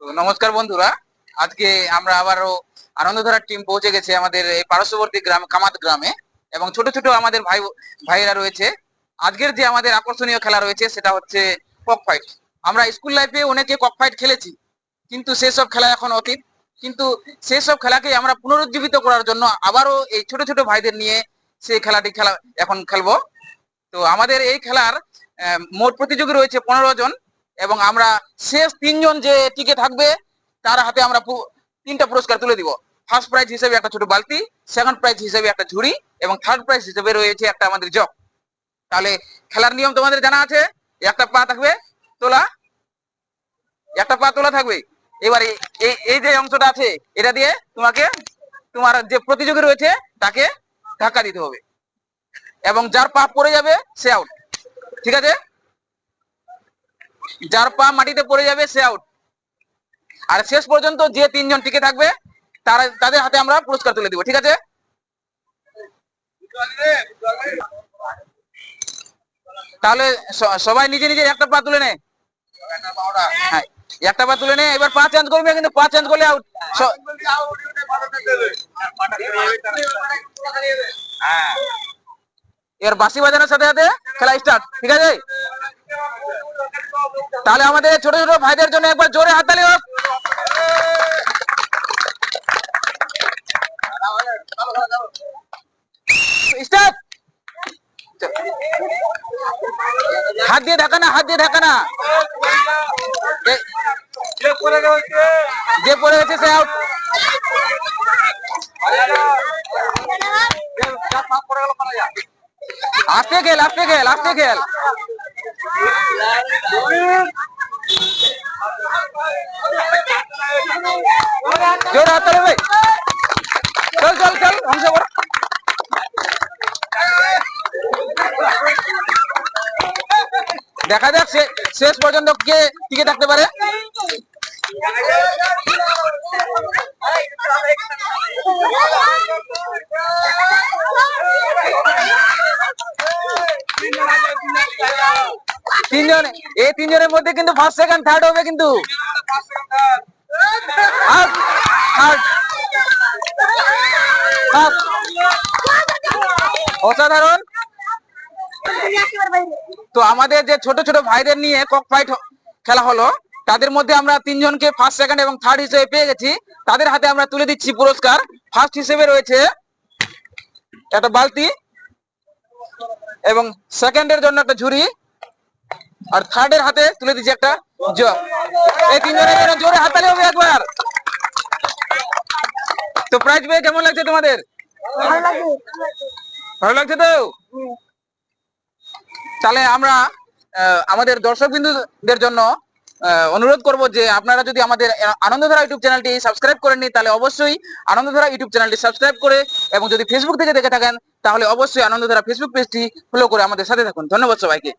তো নমস্কার বন্ধুরা। আজকে আমরা আবারও আনন্দধারার টিম পৌঁছে গেছে আমাদের এই পার্শ্ববর্তী গ্রাম, কামাত গ্রামে এবং ছোট ছোট আমাদের ভাই, ভাইয়েরা রয়েছে। আজকের যে আমাদের আকর্ষণীয় খেলা রয়েছে সেটা হচ্ছে কক ফাইট আমরা স্কুল লাইফে অনেকে কক ফাইট খেলেছি, কিন্তু সেসব খেলা এখন অতীত। কিন্তু সেসব খেলাকে আমরা পুনরুজ্জীবিত করার জন্য আবারও এই ছোট ছোট ভাইদের নিয়ে সেই খেলাটি খেলা এখন খেলব। তো আমাদের এই খেলার মোট প্রতিযোগী রয়েছে পনেরো জন। এবং আমরা শেষ তিনজন যে টিকে থাকবে, তার হাতে আমরা তিনটা পুরস্কার তুলে দিব। ফার্স্ট প্রাইজ হিসেবে একটা ছোট বালতি সেকেন্ড প্রাইজ হিসেবে একটা ঝুড়ি, এবং থার্ড প্রাইজ হিসেবে রয়েছে একটা আমাদের জগ। তাহলে খেলার নিয়ম তোমাদের জানা আছে, একটা পা থাকবে, তোলা। একটা পা তোলা থাকবে। এবারে এই এই যে অংশটা আছে, এটা দিয়ে তোমাকে, তোমার যে প্রতিযোগী রয়েছে, তাকে ধাক্কা দিতে হবে। এবং যার পা পড়ে যাবে, সে আউট ঠিক আছে? যার পা মাটিতে পড়ে যাবে, সে আউট আর শেষ পর্যন্ত যে তিনজন টিকে থাকবে, তারা, তাদের হাতে আমরা পুরস্কার তুলে দিব, ঠিক আছে? তাহলে সবাই নিজে নিজে একটা পা তুলে নে। হ্যাঁ একটা পা তুলে নে, এবার পা চেঞ্জ করবে, কিন্তু পা চেঞ্জ করলে আউট এবার বাসি বাজানোর সাথে সাথে খেলা স্টার্ট ঠিক আছে? তাহলে আমাদের ছোট ছোট ভাইদের জন্য একবার জোরে হাততালি হোক স্টার্ট। হাত দিয়ে ঢাকা না হাত দিয়ে ঢাকা না। যে পড়ে গেছে সে আউট আস্তে খেল আস্তে খেল আস্তে খেল। জোর হাত ভাই। চল চল চল হংস বড় দেখা যাক শেষ পর্যন্ত কে টিকে থাকতে পারে। এই তিনজনের মধ্যে কিন্তু ফার্স্ট সেকেন্ড থার্ড হবে কিন্তু. অসাধারণ। তো আমাদের যে ছোট ছোট ভাইদের নিয়ে কক ফাইট খেলা হলো, তাদের মধ্যে আমরা তিনজনকে ফার্স্ট সেকেন্ড এবং থার্ড হিসেবে পেয়ে গেছি। তাদের হাতে আমরা তুলে দিচ্ছি পুরস্কার। ফার্স্ট হিসেবে রয়েছে একটা বালতি এবং সেকেন্ডের জন্য একটা ঝুড়ি। আর থার্ডের হাতে তুলে দিচ্ছি একটা এই তিনজনের জন্য জোরে হাততালি হবে একবার। তো প্রাইজ পেয়ে কেমন লাগছে তোমাদের? ভালো লাগছে। তো? তাহলে আমরা আমাদের দর্শক বিন্দুদের জন্য অনুরোধ করব যে আপনারা যদি আমাদের আনন্দধারা ইউটিউব চ্যানেলটি সাবস্ক্রাইব করেননি তাহলে অবশ্যই আনন্দধারা ইউটিউব চ্যানেলটি সাবস্ক্রাইব করে এবং যদি ফেসবুক থেকে দেখে থাকেন তাহলে অবশ্যই আনন্দধারা ফেসবুক পেজটি ফলো করে আমাদের সাথে থাকুন। ধন্যবাদ সবাইকে।